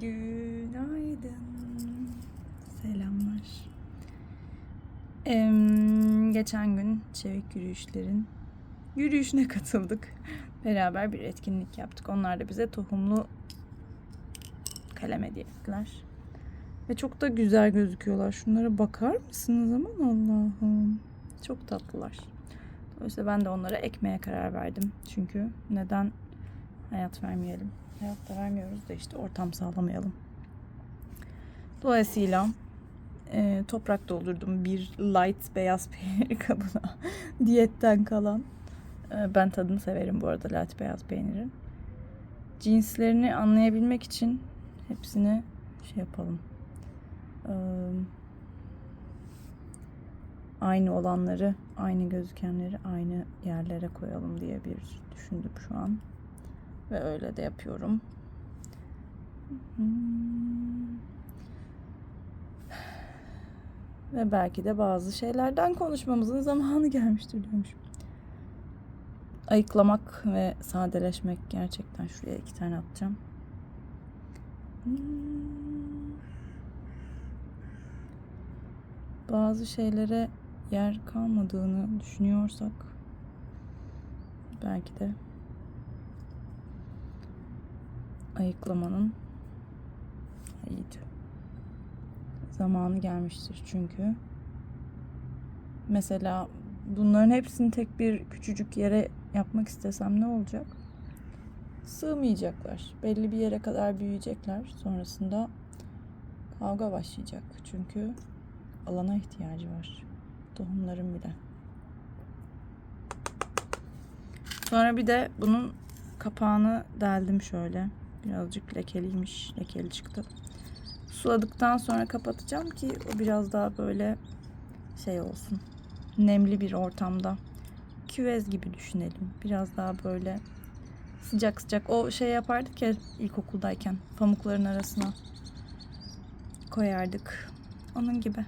Günaydın. Selamlar. Em, geçen gün çevik yürüyüşlerin yürüyüşüne katıldık. Beraber bir etkinlik yaptık. Onlar da bize tohumlu kalem hediye ettiler. Ve çok da güzel gözüküyorlar. Şunlara bakar mısınız? Aman Allah'ım. Çok tatlılar. Dolayısıyla ben de onlara ekmeye karar verdim. Çünkü neden hayat vermeyelim? Hayat da vermiyoruz da işte ortam sağlamayalım. Dolayısıyla e, toprak doldurdum bir light beyaz peynir kabına. Diyetten kalan. E, ben tadını severim bu arada light beyaz peynirin. Cinslerini anlayabilmek için hepsini şey yapalım. E, aynı olanları, aynı gözükenleri aynı yerlere koyalım diye bir düşündüm şu an. Ve öyle de yapıyorum. Hmm. Ve belki de bazı şeylerden konuşmamızın zamanı gelmiştir diyormuşum. Ayıklamak ve sadeleşmek gerçekten şuraya iki tane atacağım. Hmm. Bazı şeylere yer kalmadığını düşünüyorsak belki de ayıklamanın iyiydi. Zamanı gelmiştir çünkü. Mesela bunların hepsini tek bir küçücük yere yapmak istesem ne olacak? Sığmayacaklar. Belli bir yere kadar büyüyecekler. Sonrasında kavga başlayacak. Çünkü alana ihtiyacı var. Tohumların bile. Sonra bir de bunun kapağını deldim şöyle. Birazcık lekeliymiş. Lekeli çıktı. Suladıktan sonra kapatacağım ki o biraz daha böyle şey olsun. Nemli bir ortamda. Küvez gibi düşünelim. Biraz daha böyle sıcak sıcak. O şey yapardık ya ilkokuldayken. Pamukların arasına koyardık. Onun gibi.